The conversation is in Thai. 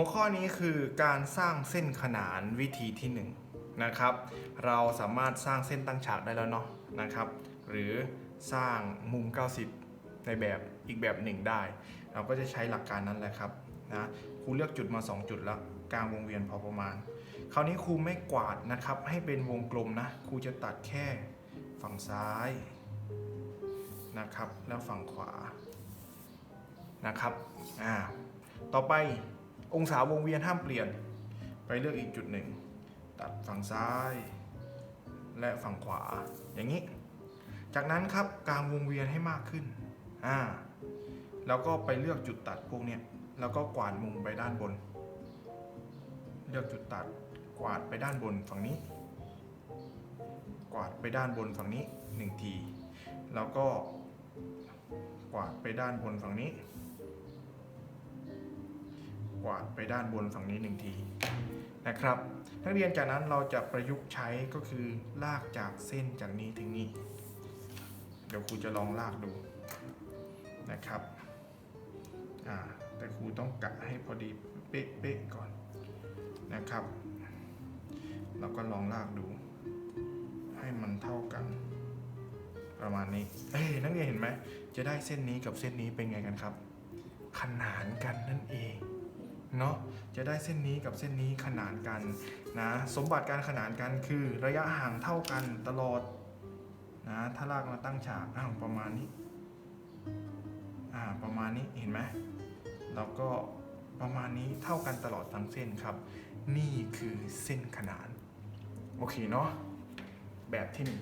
หัวข้อนี้คือการสร้างเส้นขนานวิธีที่1นงนะครับ เราสามารถสร้างเส้นตั้งฉากได้แล้วเนาะนะครับ หรือสร้างมุม 90 ในแบบอีกแบบหนึ่งได้ เราก็จะใช้หลักการนั้นแหละครับนะครูเลือกจุดมา 2 จุดแล้วกลางวงเวียนพอประมาณ คราวนี้ครูไม่กวาดนะครับ ให้เป็นวงกลมนะครูจะตัดแค่ฝั่งซ้ายนะครับแล้วฝั่งขวานะครับอ่าต่อไป องศาวงเวียนห้ามเปลี่ยน ไปเลือกอีกจุดหนึ่ง ตัดฝั่งซ้าย และฝั่งขวาอย่างนี้ จากนั้นครับกลางวงเวียนให้มากขึ้นอ่าแล้วก็ไปเลือกจุดตัดพวกเนี้ยแล้วก็กวาดมุมไปด้านบน เลือกจุดตัดกวาดไปด้านบนฝั่งนี้ กวาดไปด้านบนฝั่งนี้หนึ่งที แล้วก็กวาดไปด้านบนฝั่งนี้ วาดไปด้านบนฝั่งนี้หนึ่งทีนะครับนักเรียนจากนั้นเราจะประยุกต์ใช้ก็คือลากจากเส้นจากนี้ถึงนี้ เดี๋ยวครูจะลองลากดูนะครับแต่ครูต้องกะให้พอดีเป๊ะๆก่อนนะครับแล้วก็ลองลากดู ให้มันเท่ากัน ประมาณนี้เอ้ยนักเรียนเห็นไหมจะได้เส้นนี้กับเส้นนี้เป็นไงกันครับ ขนานกันนั่นเอง เนาะจะได้เส้นนี้กับเส้นนี้ขนานกันนะสมบัติการขนานกันคือระยะห่างเท่ากันตลอดนะถ้าลากมาตั้งฉากอ้าวประมาณนี้อ่าประมาณนี้เห็นไหมแล้วก็ประมาณนี้เท่ากันตลอดทั้งเส้นครับ นี่คือเส้นขนาน โอเคเนาะแบบที่หนึ่ง